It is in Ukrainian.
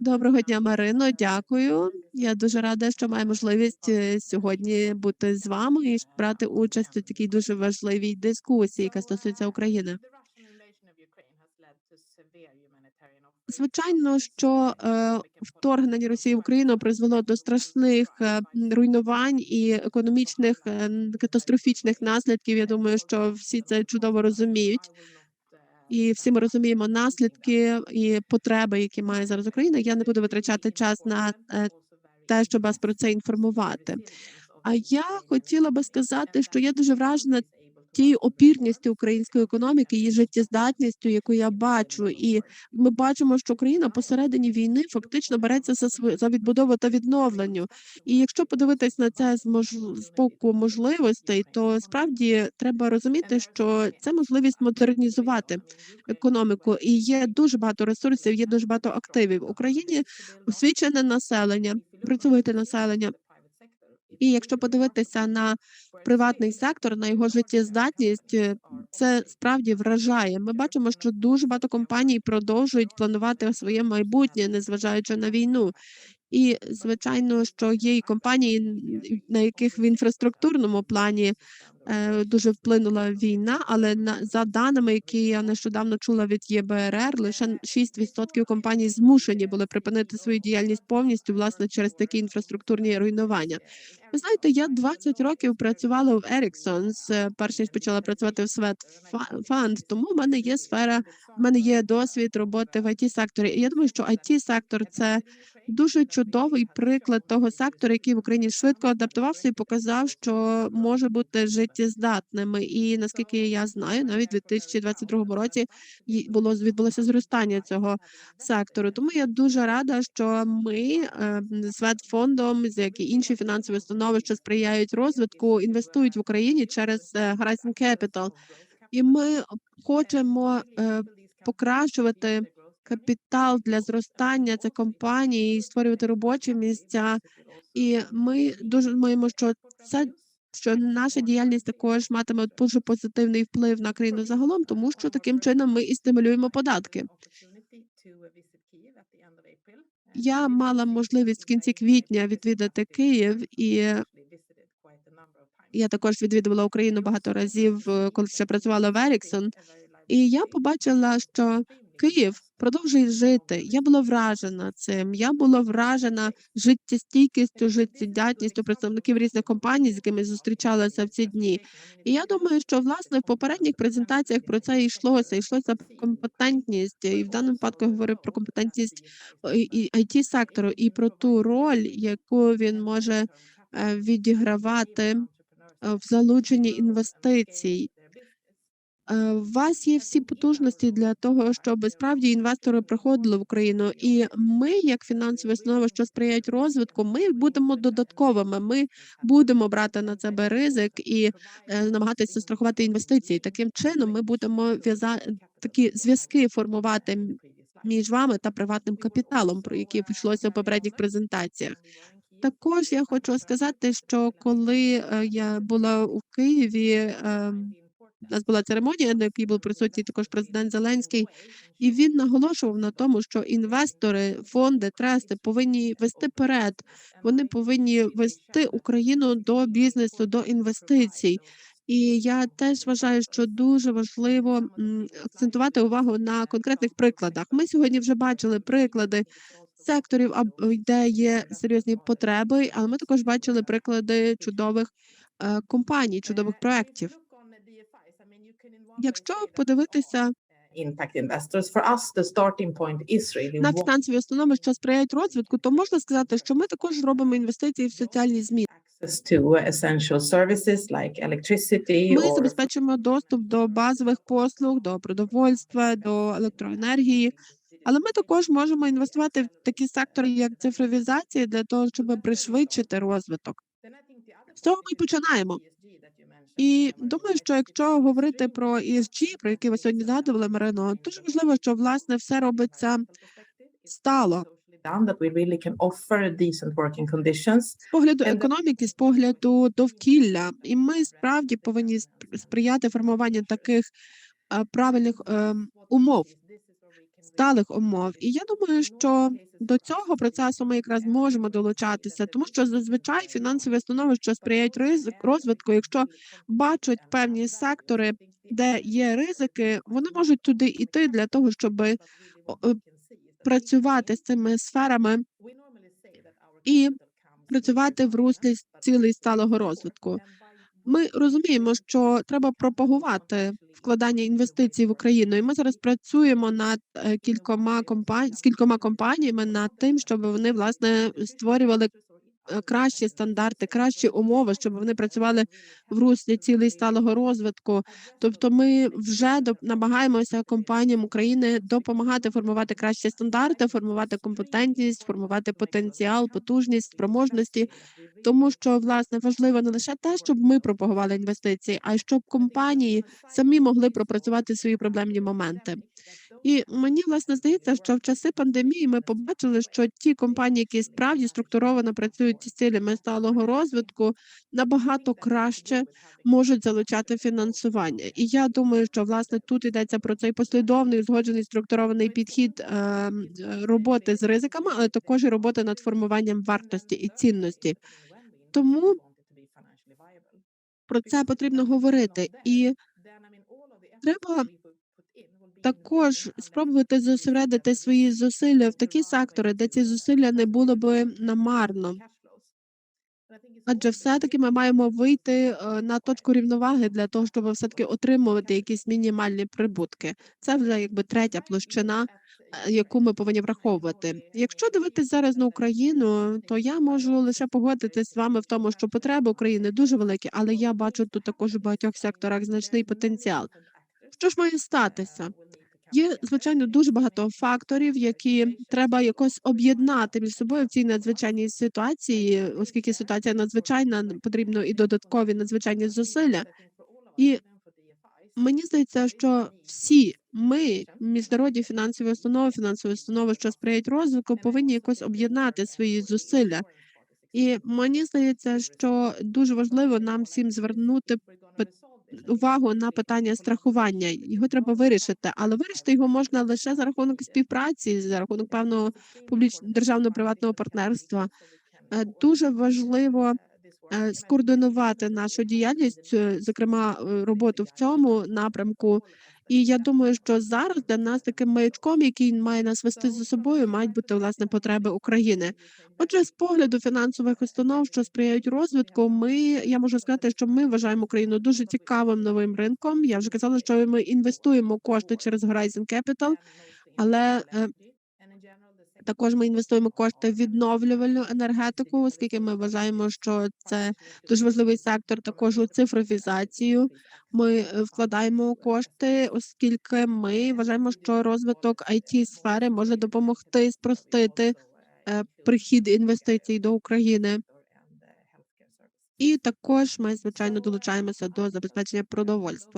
Доброго дня, Марино. Дякую. Я дуже рада, що маю можливість е, сьогодні бути з вами і брати участь у такій дуже важливій дискусії, яка стосується України. Звичайно, що е, вторгнення Росії в Україну призвело до страшних е, руйнувань і економічних катастрофічних наслідків. Я думаю, що всі це чудово розуміють. І всі ми розуміємо наслідки і потреби, які має зараз Україна. Я не буду витрачати час на е, те, щоб вас про це інформувати. А я хотіла би сказати, що я дуже вражена тією опірністю української економіки, її життєздатністю, яку я бачу, і ми бачимо, що Україна посередині війни фактично береться за за відбудову та відновленню. І якщо подивитись на це з мож... з боку можливостей, то справді треба розуміти, що це можливість модернізувати економіку, і є дуже багато ресурсів, є дуже багато активів. В Україні освічене населення, працьовите населення. І якщо подивитися на приватний сектор, на його життєздатність, е, це справді вражає. Ми бачимо, що дуже багато компаній продовжують планувати своє майбутнє, незважаючи на війну. І звичайно, що є і компанії, на яких в інфраструктурному плані дуже вплинула війна, але на за даними, які я нещодавно чула від ЄБРР, лише 6% компаній змушені були припинити свою діяльність повністю, власне, через такі інфраструктурні руйнування. Ви знаєте, я 20 років працювала в Ericsson, з перш ніж почала працювати в Свет Фанд, тому в мене є сфера, в мене є досвід роботи в it секторі. Я думаю, що it сектор це дуже чудовий приклад того сектору, який в Україні швидко адаптувався і показав, що може бути життєздатними. І наскільки я знаю, навіть у 2022 році було відбулося зростання цього сектору. Тому я дуже рада, що ми е, з Ветфондом, з як і інші фінансові установи, що сприяють розвитку, інвестують в Україні через е, Horizon Capital. І ми хочемо е, покращувати капітал для зростання цих компаній створювати робочі місця. І ми дуже думаємо, що це. Що наша діяльність також матиме дуже позитивний вплив на країну загалом, тому що таким чином ми і стимулюємо податки. Я мала можливість в кінці квітня відвідати Київ, і я також відвідувала Україну багато разів, коли ще працювала в Еріксон. І я побачила, що Київ продовжує жити. Я була вражена цим. Я була вражена життєстійкістю, життєдятністю представників різних компаній, з якими зустрічалася в ці дні. І я думаю, що власне в попередніх презентаціях про це йшлося. Йшлося про компетентність, і в даному випадку я говорю про компетентність it сектору, і про ту роль, яку він може е, відігравати е, в залученні інвестицій. Е, У вас є всі потужності для того, щоб справді інвестори приходили в Україну, і ми, як фінансові установи, що сприяють розвитку, ми будемо додатковими. Ми будемо брати на себе ризик і е, намагатися страхувати інвестиції. Таким чином, ми будемо в'язати такі зв'язки формувати між вами та приватним капіталом, про які йшлося в попередніх презентаціях. Також я хочу сказати, що коли е, я була у Києві. У нас була церемонія, на якій був присутній також президент Зеленський, і він наголошував на тому, що інвестори, фонди, трести повинні вести перед. Вони повинні вести Україну до бізнесу, до інвестицій. І я теж вважаю, що дуже важливо акцентувати увагу на конкретних прикладах. Ми сьогодні вже бачили приклади секторів, де є серйозні потреби, але ми також бачили приклади чудових е, компаній, чудових проєктів. Is really на фінансові установи, що сприяють розвитку, то можна сказати, що ми також робимо інвестиції в соціальні зміни. electricity Ми забезпечуємо доступ до базових послуг, до продовольства, до електроенергії. Але ми також можемо інвестувати в такі сектори, як цифровізація, для того, щоб пришвидшити розвиток. З цього ми починаємо. І думаю, що якщо говорити про ESG, про який ви сьогодні згадували, Марино, дуже важливо, що власне все робиться стало з погляду економіки, з погляду довкілля, і ми справді повинні сприяти формуванню таких е, правильних ем, умов. Сталих умов. І я думаю, що до цього процесу ми якраз можемо долучатися, тому що зазвичай фінансові установи, що сприяють ризик розвитку, якщо бачать певні сектори, де є ризики, вони можуть туди йти для того, щоби о, е, працювати з цими сферами і працювати в руслі цілей сталого розвитку. Ми розуміємо, що треба пропагувати вкладання інвестицій в Україну, і ми зараз працюємо над е, кількома компані з кількома компаніями над тим, щоб вони власне створювали кращі стандарти, кращі умови, щоб вони працювали в руслі цілей сталого розвитку. Тобто, ми вже намагаємося компаніям України допомагати формувати кращі стандарти, формувати компетентність, формувати потенціал, потужність, спроможності. Тому що власне важливо не лише те, щоб ми пропагували інвестиції, а й щоб компанії самі могли пропрацювати свої проблемні моменти. І мені власне здається, що в часи пандемії ми побачили, що ті компанії, які справді структуровано працюють з цілями сталого розвитку, набагато краще можуть залучати фінансування. І я думаю, що власне тут йдеться про цей послідовний узгоджений структурований підхід е, е, роботи з ризиками, але також і роботи над формуванням вартості і цінності. Тому про це потрібно говорити, і треба також спробувати зосередити свої зусилля в такі сектори, де ці зусилля не було би намарно. Адже все-таки ми маємо вийти е, на точку рівноваги для того, щоб все-таки отримувати якісь мінімальні прибутки. Це вже якби третя площина, е, яку ми повинні враховувати. Якщо дивитись зараз на Україну, то я можу лише погодитись з вами в тому, що потреби України дуже великі, але я бачу тут також у багатьох секторах значний потенціал. Що ж має статися? Є звичайно дуже багато факторів, які треба якось об'єднати між собою в цій надзвичайній ситуації, оскільки ситуація надзвичайна, потрібно і додаткові надзвичайні зусилля. І мені здається, що всі ми, міжнародні фінансові установи, фінансові установи, що сприяють розвитку, повинні якось об'єднати свої зусилля. І мені здається, що дуже важливо нам всім звернути увагу на питання страхування. Його треба вирішити, але вирішити його можна лише за рахунок співпраці, за рахунок певного публічного державно приватного партнерства. Е, Дуже важливо скоординувати нашу діяльність, е, зокрема е, роботу в цьому напрямку. І я думаю, що зараз для нас таким маячком, який має нас вести за собою, мають бути власне потреби України. Отже, з погляду фінансових установ, що сприяють розвитку, ми я можу сказати, що ми вважаємо Україну дуже цікавим новим ринком. Я вже казала, що ми інвестуємо кошти через Horizon Capital, але е, також ми інвестуємо кошти в відновлювальну енергетику, оскільки ми вважаємо, що це дуже важливий сектор. Також у цифровізацію ми е, вкладаємо кошти, оскільки ми вважаємо, що розвиток it сфери може допомогти спростити е, прихід інвестицій до України. І також ми звичайно долучаємося до забезпечення продовольства.